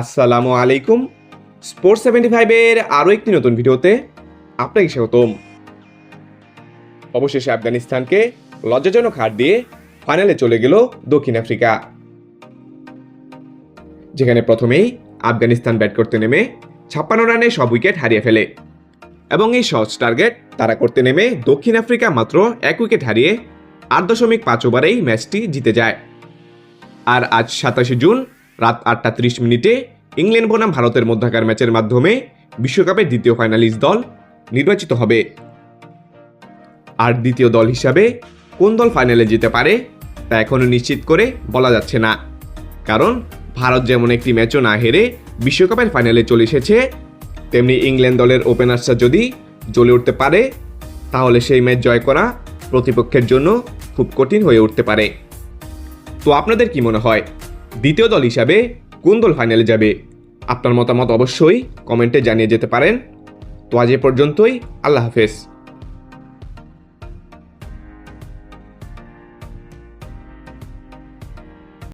আসসালামু আলাইকুম। Sports seventy ফাইভের আরও একটি নতুন ভিডিওতে আপনাকে স্বাগতম। অবশেষে আফগানিস্তানকে লজ্জাজনক হার দিয়ে ফাইনালে চলে গেল দক্ষিণ আফ্রিকা। যেখানে প্রথমেই আফগানিস্তান ব্যাট করতে নেমে ছাপ্পান্ন রানে সব উইকেট হারিয়ে ফেলে। এবং এই সহজ টার্গেট তারা করতে নেমে দক্ষিণ আফ্রিকা মাত্র এক উইকেট হারিয়ে আট দশমিক পাঁচ ওভারেই ম্যাচটি জিতে যায়। আর আজ সাতাশে জুন রাত আটটা ত্রিশ মিনিটে ইংল্যান্ড বনাম ভারতের মধ্যাকার ম্যাচের মাধ্যমে বিশ্বকাপের দ্বিতীয় ফাইনালিস্ট দল নির্বাচিত হবে। আর দ্বিতীয় দল হিসাবে কোন দল ফাইনালে যেতে পারে তা এখনও নিশ্চিত করে বলা যাচ্ছে না। কারণ ভারত যেমন একটি ম্যাচও না হেরে বিশ্বকাপের ফাইনালে চলে এসেছে, তেমনি ইংল্যান্ড দলের ওপেনার্সরা যদি জ্বলে উঠতে পারে, তাহলে সেই ম্যাচ জয় করা প্রতিপক্ষের জন্য খুব কঠিন হয়ে উঠতে পারে। তো আপনাদের কি মনে হয়? দ্বিতীয় দল হিসাবে কোন দল ফাইনালে যাবে? আপনার মতামত অবশ্যই কমেন্টে জানিয়ে যেতে পারেন। তো আজ এ পর্যন্তই, আল্লাহ হাফেজ।